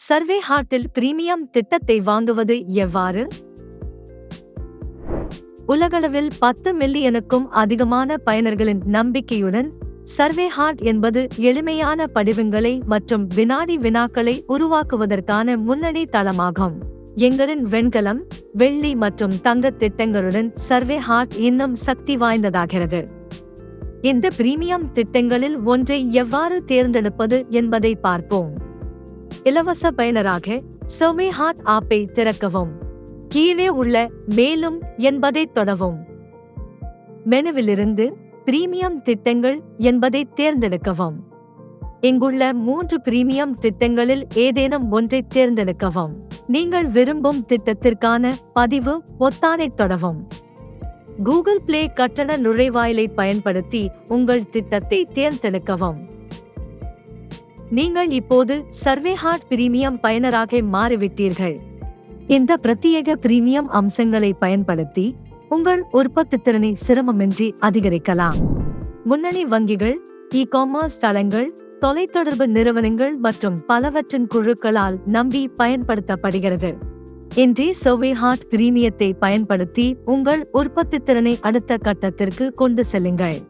Survey ஹார்ட்டில் premium திட்டத்தை வாங்குவது எவ்வாறு? உலகளவில் பத்து மில்லியனுக்கும் அதிகமான பயனர்களின் நம்பிக்கையுடன் சர்வே ஹார்ட் என்பது எளிமையான படிவங்களை மற்றும் வினாடி வினாக்களை உருவாக்குவதற்கான முன்னணி தளமாகும். எங்களின் வெண்கலம் வெள்ளி மற்றும் தங்கத் திட்டங்களுடன் சர்வே ஹார்ட் இன்னும் சக்தி வாய்ந்ததாகிறது. இந்த பிரீமியம் திட்டங்களில் ஒன்றை எவ்வாறு தேர்ந்தெடுப்பது என்பதை பார்ப்போம். இலவச பயனராக சர்வே ஆப்பை திறக்கவும். கீழே உள்ள மேலும் என்பதை தொடவும். மெனுவிலிருந்து பிரீமியம் திட்டங்கள் என்பதை தேர்ந்தெடுக்கவும். இங்குள்ள மூன்று பிரீமியம் திட்டங்களில் ஏதேனும் ஒன்றை தேர்ந்தெடுக்கவும். நீங்கள் விரும்பும் திட்டத்திற்கான பதிவு பொத்தானை தொடவும். கூகுள் பிளே கட்டண நுழைவாயிலை பயன்படுத்தி உங்கள் திட்டத்தை தேர்ந்தெடுக்கவும். நீங்கள் இப்போது சர்வே ஹார்ட் பிரீமியம் பயனராக மாறிவிட்டீர்கள். இந்த பிரத்யேக பிரீமியம் அம்சங்களை பயன்படுத்தி உங்கள் உற்பத்தித்திறனை சிரமமின்றி அதிகரிக்கலாம். முன்னணி வங்கிகள் இ காமர்ஸ் தளங்கள் தொலைத்தொடர்பு நிறுவனங்கள் மற்றும் பலவற்றின் குழுக்களால் நம்பி பயன்படுத்தப்படுகிறது. இன்றே சர்வே ஹார்ட் பிரீமியத்தை பயன்படுத்தி உங்கள் உற்பத்தித்திறனை அடுத்த கட்டத்திற்கு கொண்டு செல்லுங்கள்.